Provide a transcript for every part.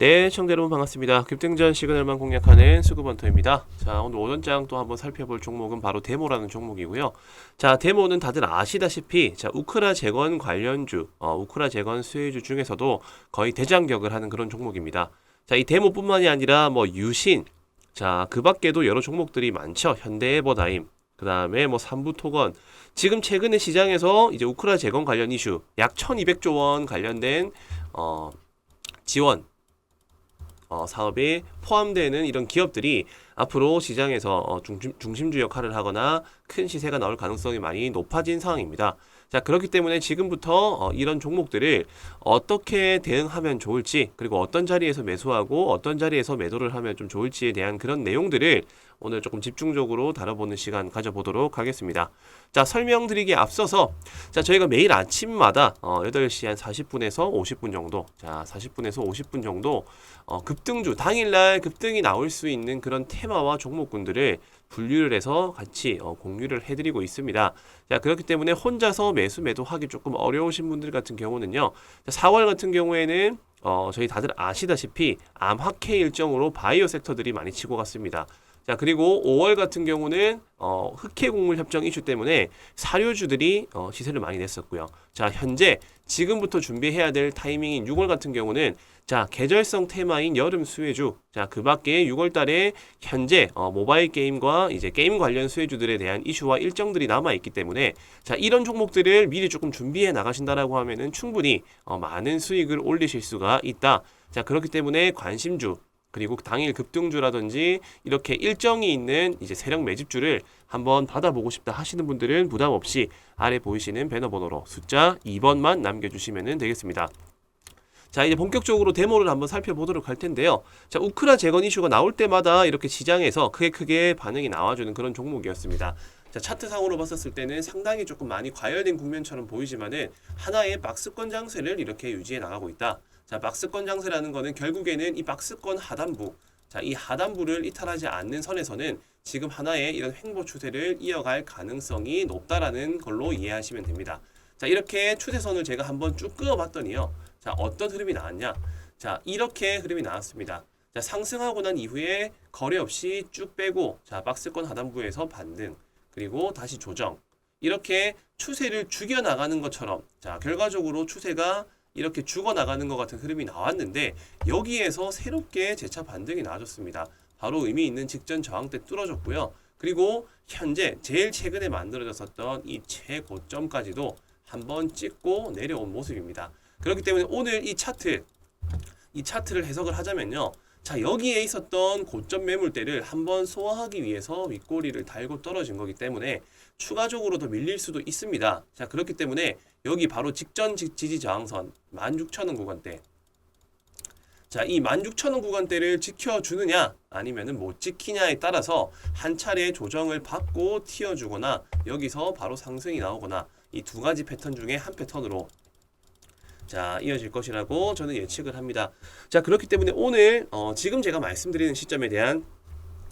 네, 청자 여러분 반갑습니다. 급등전 시그널만 공략하는 수급원터입니다. 자, 오늘 오전장 또 한번 살펴볼 종목은 바로 데모라는 종목이고요. 자, 데모는 다들 아시다시피 자, 우크라 재건 관련주, 어, 우크라 재건 수혜주 중에서도 거의 대장격을 하는 그런 종목입니다. 자, 이 데모뿐만이 아니라 뭐 유신, 자, 그 밖에도 여러 종목들이 많죠. 현대에버다임, 그 다음에 뭐 삼부토건, 지금 최근에 시장에서 이제 우크라 재건 관련 이슈, 약 1200조 원 관련된 어, 지원, 어, 사업에 포함되는 이런 기업들이 앞으로 시장에서 어, 중심, 중심주 역할을 하거나 큰 시세가 나올 가능성이 많이 높아진 상황입니다. 자, 그렇기 때문에 지금부터 어, 이런 종목들을 어떻게 대응하면 좋을지, 그리고 어떤 자리에서 매수하고 어떤 자리에서 매도를 하면 좀 좋을지에 대한 그런 내용들을 오늘 조금 집중적으로 다뤄보는 시간 가져보도록 하겠습니다. 자, 설명드리기에 앞서서 자, 저희가 매일 아침마다 어, 8시 한 40분에서 50분 정도, 자, 40분에서 50분 정도 어, 급등주 당일날 급등이 나올 수 있는 그런 테마와 종목군들을 분류를 해서 같이 어, 공유를 해드리고 있습니다. 자 그렇기 때문에 혼자서 매수 매도하기 조금 어려우신 분들 같은 경우는요. 자, 4월 같은 경우에는 어, 저희 다들 아시다시피 암학회 일정으로 바이오 섹터들이 많이 치고 갔습니다. 자 그리고 5월 같은 경우는 어, 흑해 곡물 협정 이슈 때문에 사료주들이 어, 시세를 많이 냈었고요. 자 현재 지금부터 준비해야 될 타이밍인 6월 같은 경우는 자 계절성 테마인 여름 수혜주 자 그 밖에 6월 달에 현재 어, 모바일 게임과 이제 게임 관련 수혜주들에 대한 이슈와 일정들이 남아 있기 때문에 자 이런 종목들을 미리 조금 준비해 나가신다라고 하면은 충분히 어, 많은 수익을 올리실 수가 있다. 자 그렇기 때문에 관심주 그리고 당일 급등주라든지 이렇게 일정이 있는 이제 세력 매집주를 한번 받아보고 싶다 하시는 분들은 부담 없이 아래 보이시는 배너 번호로 숫자 2번만 남겨주시면 되겠습니다. 자 이제 본격적으로 데모를 한번 살펴보도록 할 텐데요. 자 우크라 재건 이슈가 나올 때마다 이렇게 시장에서 크게 크게 반응이 나와주는 그런 종목이었습니다. 자 차트상으로 봤었을 때는 상당히 조금 많이 과열된 국면처럼 보이지만은 하나의 박스권 장세를 이렇게 유지해 나가고 있다. 자 박스권 장세라는 거는 결국에는 이 박스권 하단부 자 이 하단부를 이탈하지 않는 선에서는 지금 하나의 이런 횡보 추세를 이어갈 가능성이 높다라는 걸로 이해하시면 됩니다. 자 이렇게 추세선을 제가 한번 쭉 그어봤더니요. 자 어떤 흐름이 나왔냐? 자 이렇게 흐름이 나왔습니다. 자 상승하고 난 이후에 거래 없이 쭉 빼고 자 박스권 하단부에서 반등 그리고 다시 조정 이렇게 추세를 죽여 나가는 것처럼 자 결과적으로 추세가 이렇게 죽어 나가는 것 같은 흐름이 나왔는데 여기에서 새롭게 재차 반등이 나와줬습니다. 바로 의미 있는 직전 저항 때 뚫어졌고요. 그리고 현재 제일 최근에 만들어졌었던 이 최고점까지도 한번 찍고 내려온 모습입니다. 그렇기 때문에 오늘 이 차트 이 차트를 해석을 하자면요. 자 여기에 있었던 고점 매물대를 한번 소화하기 위해서 윗꼬리를 달고 떨어진 거기 때문에 추가적으로 더 밀릴 수도 있습니다. 자 그렇기 때문에 여기 바로 직전 지- 지지 저항선 16,000원 구간대 자, 이 16,000원 구간대를 지켜주느냐 아니면은 못 지키냐에 따라서 한 차례 조정을 받고 튀어주거나 여기서 바로 상승이 나오거나 이 두 가지 패턴 중에 한 패턴으로 자 이어질 것이라고 저는 예측을 합니다. 자 그렇기 때문에 오늘 어, 지금 제가 말씀드리는 시점에 대한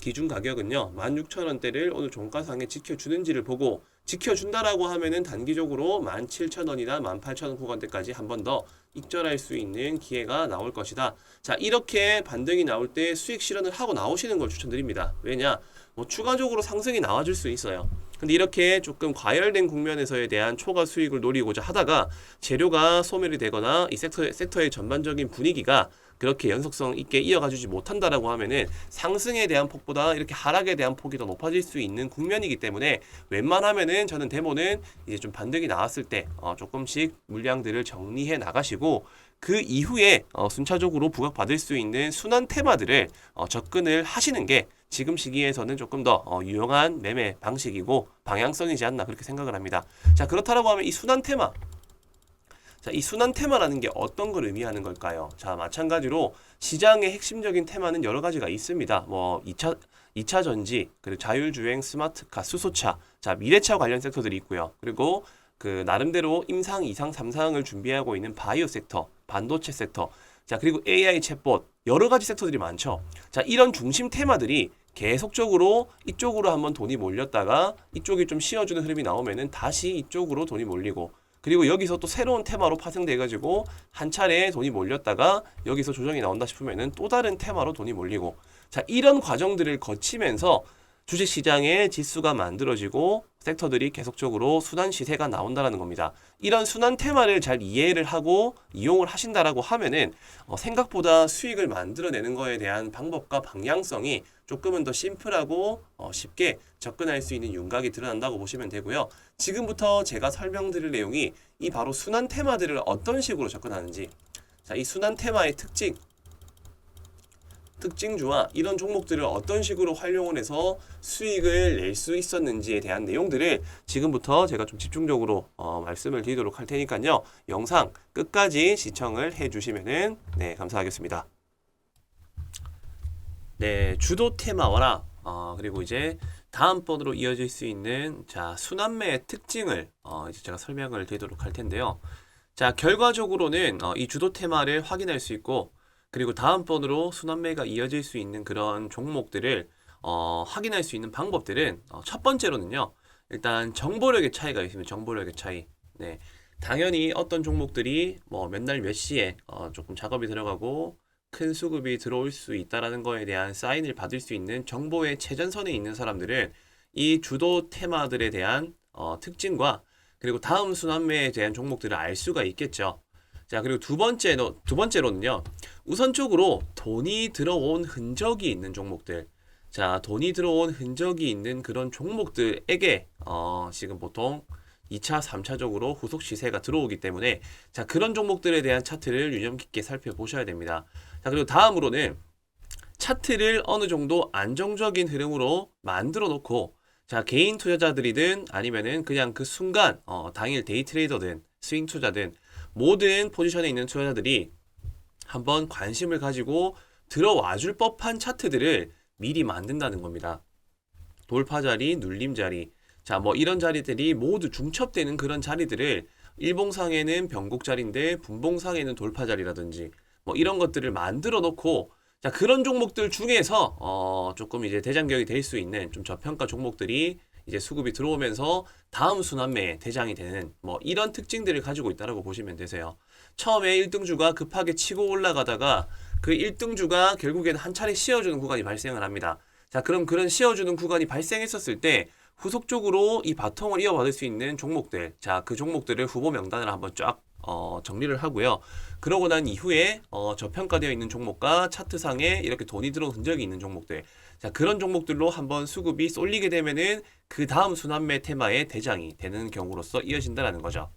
기준 가격은요 16,000원대를 오늘 종가상에 지켜주는지를 보고 지켜준다라고 하면은 단기적으로 17,000원이나 18,000원 구간대까지 한 번 더 익절할 수 있는 기회가 나올 것이다. 자 이렇게 반등이 나올 때 수익 실현을 하고 나오시는 걸 추천드립니다. 왜냐 뭐 추가적으로 상승이 나와줄 수 있어요. 근데 이렇게 조금 과열된 국면에서에 대한 초과 수익을 노리고자 하다가 재료가 소멸이 되거나 이 섹터, 섹터의 전반적인 분위기가 그렇게 연속성 있게 이어가주지 못한다라고 하면은 상승에 대한 폭보다 이렇게 하락에 대한 폭이 더 높아질 수 있는 국면이기 때문에 웬만하면은 저는 데모는 이제 좀 반등이 나왔을 때 어, 조금씩 물량들을 정리해 나가시고 그 이후에 어, 순차적으로 부각받을 수 있는 순환 테마들을 어, 접근을 하시는 게 지금 시기에서는 조금 더 어, 유용한 매매 방식이고 방향성이지 않나 그렇게 생각을 합니다. 자 그렇다라고 하면 이 순환 테마 자, 이 순환 테마라는 게 어떤 걸 의미하는 걸까요? 자, 마찬가지로 시장의 핵심적인 테마는 여러 가지가 있습니다. 뭐 2차 2차 전지, 그리고 자율주행, 스마트카, 수소차, 자, 미래차 관련 섹터들이 있고요. 그리고 그 나름대로 임상, 이상, 삼상을 준비하고 있는 바이오 섹터, 반도체 섹터, 자, 그리고 AI 챗봇 여러 가지 섹터들이 많죠. 자, 이런 중심 테마들이 계속적으로 이쪽으로 한번 돈이 몰렸다가 이쪽이 좀 쉬어주는 흐름이 나오면은 다시 이쪽으로 돈이 몰리고 그리고 여기서 또 새로운 테마로 파생돼 가지고 한 차례 돈이 몰렸다가 여기서 조정이 나온다 싶으면은 또 다른 테마로 돈이 몰리고 자 이런 과정들을 거치면서 주식 시장의 지수가 만들어지고 섹터들이 계속적으로 순환 시세가 나온다라는 겁니다. 이런 순환 테마를 잘 이해를 하고 이용을 하신다라고 하면은 어, 생각보다 수익을 만들어내는 거에 대한 방법과 방향성이 조금은 더 심플하고 어, 쉽게 접근할 수 있는 윤곽이 드러난다고 보시면 되고요. 지금부터 제가 설명드릴 내용이 이 바로 순환 테마들을 어떤 식으로 접근하는지 자, 이 순환 테마의 특징 특징주와 이런 종목들을 어떤 식으로 활용을 해서 수익을 낼 수 있었는지에 대한 내용들을 지금부터 제가 좀 집중적으로 어, 말씀을 드리도록 할 테니까요. 영상 끝까지 시청을 해주시면은 네 감사하겠습니다. 네 주도 테마와라 어, 그리고 이제 다음번으로 이어질 수 있는 자 순환매의 특징을 어, 이제 제가 설명을 드리도록 할 텐데요. 자 결과적으로는 어, 이 주도 테마를 확인할 수 있고 그리고 다음번으로 순환매가 이어질 수 있는 그런 종목들을 어, 확인할 수 있는 방법들은 어, 첫 번째로는요. 일단 정보력의 차이가 있습니다. 정보력의 차이. 네. 당연히 어떤 종목들이 뭐 몇 날 몇 시에 어, 조금 작업이 들어가고 큰 수급이 들어올 수 있다라는 거에 대한 사인을 받을 수 있는 정보의 최전선에 있는 사람들은 이 주도 테마들에 대한 어, 특징과 그리고 다음 순환매에 대한 종목들을 알 수가 있겠죠. 자, 그리고 두 번째로, 두 번째로는요. 우선적으로 돈이 들어온 흔적이 있는 종목들. 자, 돈이 들어온 흔적이 있는 그런 종목들에게, 어, 지금 보통 2차, 3차적으로 후속 시세가 들어오기 때문에, 자, 그런 종목들에 대한 차트를 유념 깊게 살펴보셔야 됩니다. 자, 그리고 다음으로는 차트를 어느 정도 안정적인 흐름으로 만들어 놓고, 자, 개인 투자자들이든 아니면은 그냥 그 순간, 어, 당일 데이 트레이더든 스윙 투자든 모든 포지션에 있는 투자자들이 한번 관심을 가지고 들어와 줄 법한 차트들을 미리 만든다는 겁니다. 돌파 자리, 눌림 자리. 자, 뭐 이런 자리들이 모두 중첩되는 그런 자리들을 일봉상에는 변곡 자리인데 분봉상에는 돌파 자리라든지 뭐 이런 것들을 만들어 놓고 자, 그런 종목들 중에서 어, 조금 이제 대장경이 될 수 있는 좀 저평가 종목들이 이제 수급이 들어오면서 다음 순환매에 대장이 되는 뭐 이런 특징들을 가지고 있다라고 보시면 되세요. 처음에 1등주가 급하게 치고 올라가다가 그 1등주가 결국에는 한 차례 씌워주는 구간이 발생을 합니다. 자, 그럼 그런 씌워주는 구간이 발생했었을 때 후속적으로 이 바통을 이어받을 수 있는 종목들, 자, 그 종목들을 후보 명단을 한번 쫙 어, 정리를 하고요. 그러고 난 이후에 어, 저평가되어 있는 종목과 차트상에 이렇게 돈이 들어온 흔적이 있는 종목들, 자, 그런 종목들로 한번 수급이 쏠리게 되면은 그 다음 순환매 테마의 대장이 되는 경우로서 이어진다라는 거죠.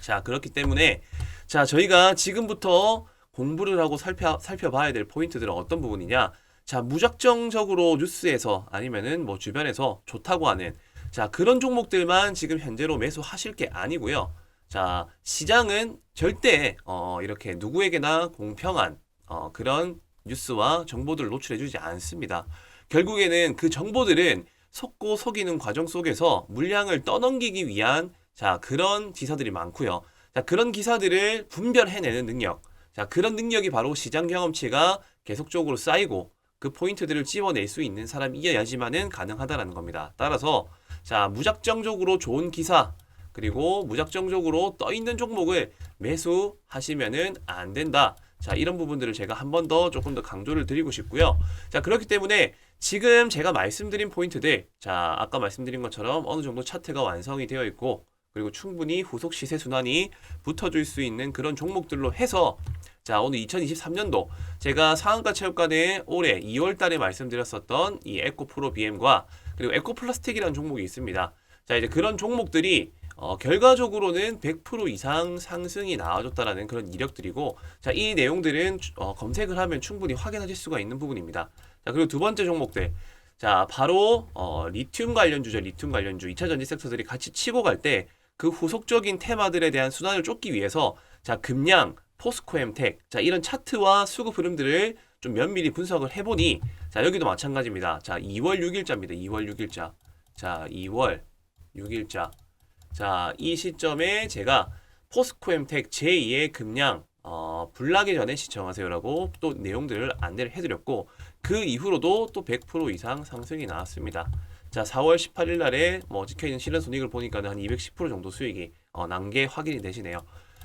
자, 그렇기 때문에 자, 저희가 지금부터 공부를 하고 살펴, 살펴봐야 될 포인트들은 어떤 부분이냐? 자, 무작정적으로 뉴스에서 아니면은 뭐 주변에서 좋다고 하는 자, 그런 종목들만 지금 현재로 매수하실 게 아니고요. 자, 시장은 절대 어, 이렇게 누구에게나 공평한 어, 그런 뉴스와 정보들을 노출해주지 않습니다. 결국에는 그 정보들은 속고 속이는 과정 속에서 물량을 떠넘기기 위한 자 그런 기사들이 많고요. 자 그런 기사들을 분별해내는 능력. 자 그런 능력이 바로 시장 경험치가 계속적으로 쌓이고 그 포인트들을 집어낼 수 있는 사람이어야지만은 가능하다라는 겁니다. 따라서 자 무작정적으로 좋은 기사 그리고 무작정적으로 떠 있는 종목을 매수하시면은 안 된다. 자, 이런 부분들을 제가 한 번 더 조금 더 강조를 드리고 싶고요. 자, 그렇기 때문에 지금 제가 말씀드린 포인트들, 자, 아까 말씀드린 것처럼 어느 정도 차트가 완성이 되어 있고, 그리고 충분히 후속 시세 순환이 붙어줄 수 있는 그런 종목들로 해서, 자, 오늘 2023년도 제가 상한가 체육관에 올해 2월 달에 말씀드렸었던 이 에코프로 BM과 그리고 에코플라스틱이라는 종목이 있습니다. 자, 이제 그런 종목들이 어, 결과적으로는 100% 이상 상승이 나와줬다라는 그런 이력들이고, 자, 이 내용들은 어, 검색을 하면 충분히 확인하실 수가 있는 부분입니다. 자, 그리고 두 번째 종목들. 자, 바로 어, 리튬 관련주죠. 리튬 관련주. 2차 전지 섹터들이 같이 치고 갈 때 그 후속적인 테마들에 대한 순환을 쫓기 위해서 자, 금양, 포스코엠텍. 자, 이런 차트와 수급 흐름들을 좀 면밀히 분석을 해 보니 자, 여기도 마찬가지입니다. 자, 2월 6일자입니다. 2월 6일자. 자, 2월 6일자. 자, 이 시점에 제가 포스코엠텍 제2의 급량 어, 불나기 전에 시청하세요라고 또 내용들을 안내를 해드렸고 그 이후로도 또 100% 이상 상승이 나왔습니다. 자, 4월 18일 날에 뭐 찍혀 있는 실현 손익을 보니까는 한210% 정도 수익이 어, 난게 확인이 되시네요.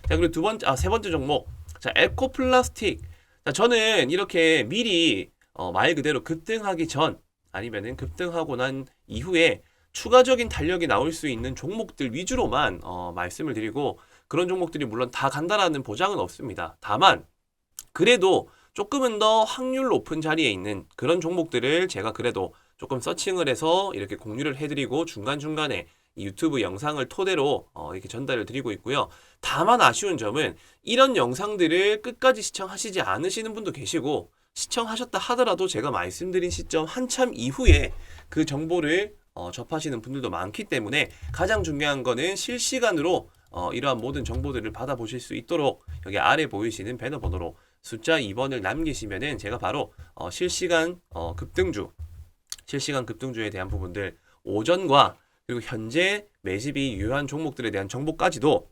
자 그리고 두 번째 아 세 번째 종목 자 에코 플라스틱 자 저는 이렇게 미리 어, 말 그대로 급등하기 전 아니면은 급등하고 난 이후에 추가적인 탄력이 나올 수 있는 종목들 위주로만 어, 말씀을 드리고 그런 종목들이 물론 다 간다라는 보장은 없습니다. 다만 그래도 조금은 더 확률 높은 자리에 있는 그런 종목들을 제가 그래도 조금 서칭을 해서 이렇게 공유를 해드리고 중간중간에 이 유튜브 영상을 토대로 어, 이렇게 전달을 드리고 있고요. 다만 아쉬운 점은 이런 영상들을 끝까지 시청하시지 않으시는 분도 계시고 시청하셨다 하더라도 제가 말씀드린 시점 한참 이후에 그 정보를 어, 접하시는 분들도 많기 때문에 가장 중요한 거는 실시간으로 어, 이러한 모든 정보들을 받아보실 수 있도록 여기 아래 보이시는 배너 번호로 숫자 2번을 남기시면은 제가 바로 어, 실시간 어, 급등주 실시간 급등주에 대한 부분들 오전과 그리고 현재 매집이 유효한 종목들에 대한 정보까지도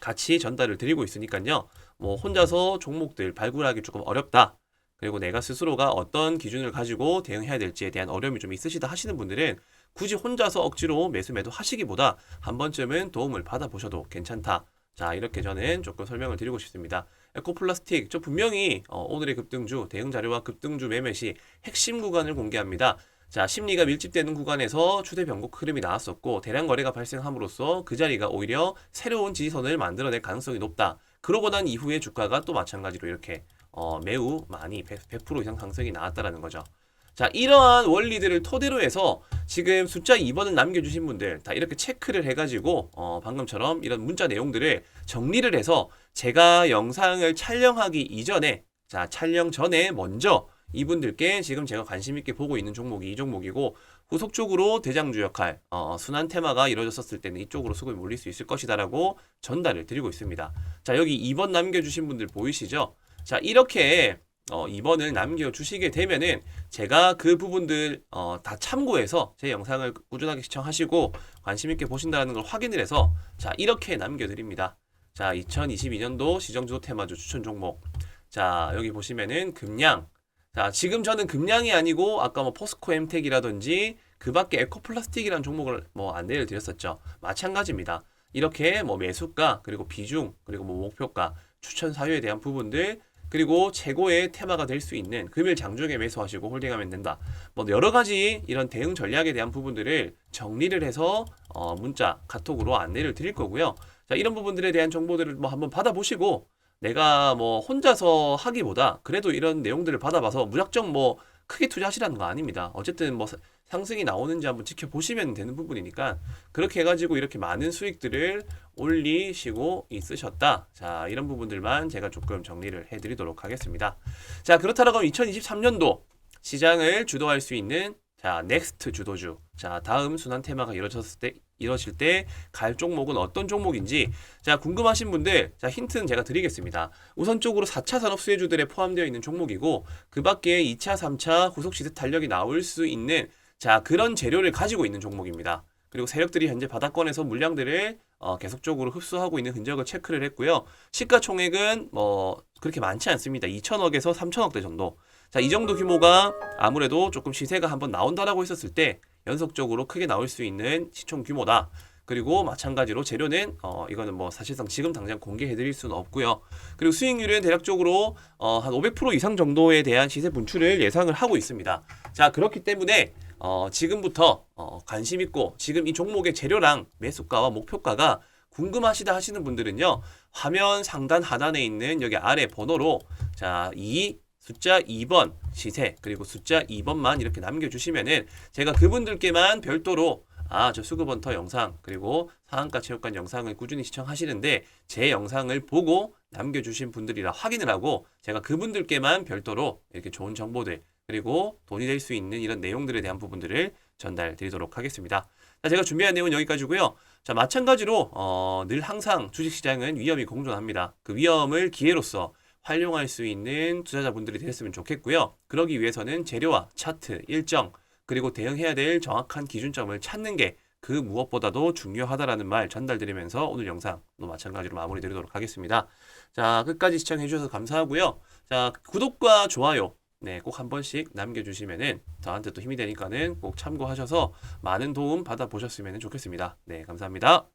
같이 전달을 드리고 있으니까요. 뭐 혼자서 종목들 발굴하기 조금 어렵다. 그리고 내가 스스로가 어떤 기준을 가지고 대응해야 될지에 대한 어려움이 좀 있으시다 하시는 분들은 굳이 혼자서 억지로 매수 매도 하시기보다 한 번쯤은 도움을 받아보셔도 괜찮다. 자, 이렇게 저는 조금 설명을 드리고 싶습니다. 에코플라스틱, 저 분명히 어, 오늘의 급등주, 대응 자료와 급등주 매매 시 핵심 구간을 공개합니다. 자, 심리가 밀집되는 구간에서 추세 변곡 흐름이 나왔었고 대량 거래가 발생함으로써 그 자리가 오히려 새로운 지지선을 만들어낼 가능성이 높다. 그러고 난 이후에 주가가 또 마찬가지로 이렇게 어, 매우 많이 100%, 100% 이상 강성이 나왔다라는 거죠. 자, 이러한 원리들을 토대로 해서 지금 숫자 2번을 남겨주신 분들 다 이렇게 체크를 해가지고 어, 방금처럼 이런 문자 내용들을 정리를 해서 제가 영상을 촬영하기 이전에 자, 촬영 전에 먼저 이분들께 지금 제가 관심 있게 보고 있는 종목이 이 종목이고 후속적으로 대장주 역할, 어, 순환 테마가 이루어졌었을 때는 이쪽으로 수급이 몰릴 수 있을 것이다라고 전달을 드리고 있습니다. 자, 여기 2번 남겨주신 분들 보이시죠? 자, 이렇게 어, 2번을 남겨주시게 되면은 제가 그 부분들 어, 다 참고해서 제 영상을 꾸준하게 시청하시고 관심 있게 보신다는 걸 확인을 해서 자, 이렇게 남겨드립니다. 자, 2022년도 시정주도 테마주 추천 종목. 자, 여기 보시면은 금량. 자, 지금 저는 금량이 아니고 아까 뭐 포스코 엠텍이라든지 그 밖에 에코플라스틱이라는 종목을 뭐 안내를 드렸었죠. 마찬가지입니다. 이렇게 뭐 매수가 그리고 비중 그리고 뭐 목표가 추천 사유에 대한 부분들 그리고 최고의 테마가 될 수 있는 금일 장중에 매수하시고 홀딩하면 된다. 뭐 여러 가지 이런 대응 전략에 대한 부분들을 정리를 해서 어 문자 카톡으로 안내를 드릴 거고요. 자 이런 부분들에 대한 정보들을 뭐 한번 받아보시고 내가 뭐 혼자서 하기보다 그래도 이런 내용들을 받아봐서 무작정 뭐 크게 투자하시라는 거 아닙니다. 어쨌든 뭐 사- 상승이 나오는지 한번 지켜보시면 되는 부분이니까 그렇게 해가지고 이렇게 많은 수익들을 올리시고 있으셨다. 자, 이런 부분들만 제가 조금 정리를 해드리도록 하겠습니다. 자, 그렇다라고 2023년도 시장을 주도할 수 있는 자, 넥스트 주도주. 자, 다음 순환 테마가 이루어졌을 때 이루어질 때갈 종목은 어떤 종목인지 자, 궁금하신 분들 자, 힌트는 제가 드리겠습니다. 우선적으로 4차 산업 수혜주들에 포함되어 있는 종목이고 그 밖에 2차, 3차 후속 시세 탄력이 나올 수 있는 자, 그런 재료를 가지고 있는 종목입니다. 그리고 세력들이 현재 바닥권에서 물량들을 어, 계속적으로 흡수하고 있는 흔적을 체크를 했고요. 시가총액은 뭐 그렇게 많지 않습니다. 2천억에서 3천억대 정도. 자, 이 정도 규모가 아무래도 조금 시세가 한번 나온다라고 했었을 때 연속적으로 크게 나올 수 있는 시총 규모다. 그리고 마찬가지로 재료는 어 이거는 뭐 사실상 지금 당장 공개해 드릴 수는 없고요. 그리고 수익률은 대략적으로 어 한 500% 이상 정도에 대한 시세 분출을 예상을 하고 있습니다. 자, 그렇기 때문에 어 지금부터 어 관심 있고 지금 이 종목의 재료랑 매수가와 목표가가 궁금하시다 하시는 분들은요. 화면 상단 하단에 있는 여기 아래 번호로 자, 이 숫자 2번 시세 그리고 숫자 2번만 이렇게 남겨주시면은 제가 그분들께만 별도로 아 저 수급원터 영상 그리고 상한가 체육관 영상을 꾸준히 시청하시는데 제 영상을 보고 남겨주신 분들이라 확인을 하고 제가 그분들께만 별도로 이렇게 좋은 정보들 그리고 돈이 될 수 있는 이런 내용들에 대한 부분들을 전달 드리도록 하겠습니다. 자, 제가 준비한 내용은 여기까지고요. 자, 마찬가지로 어, 늘 항상 주식시장은 위험이 공존합니다. 그 위험을 기회로서 활용할 수 있는 투자자분들이 됐으면 좋겠고요. 그러기 위해서는 재료와 차트, 일정, 그리고 대응해야 될 정확한 기준점을 찾는 게 그 무엇보다도 중요하다라는 말 전달드리면서 오늘 영상도 마찬가지로 마무리 드리도록 하겠습니다. 자, 끝까지 시청해 주셔서 감사하고요. 자, 구독과 좋아요 네, 꼭 한 번씩 남겨주시면은 저한테 또 힘이 되니까는 꼭 참고하셔서 많은 도움 받아보셨으면 좋겠습니다. 네, 감사합니다.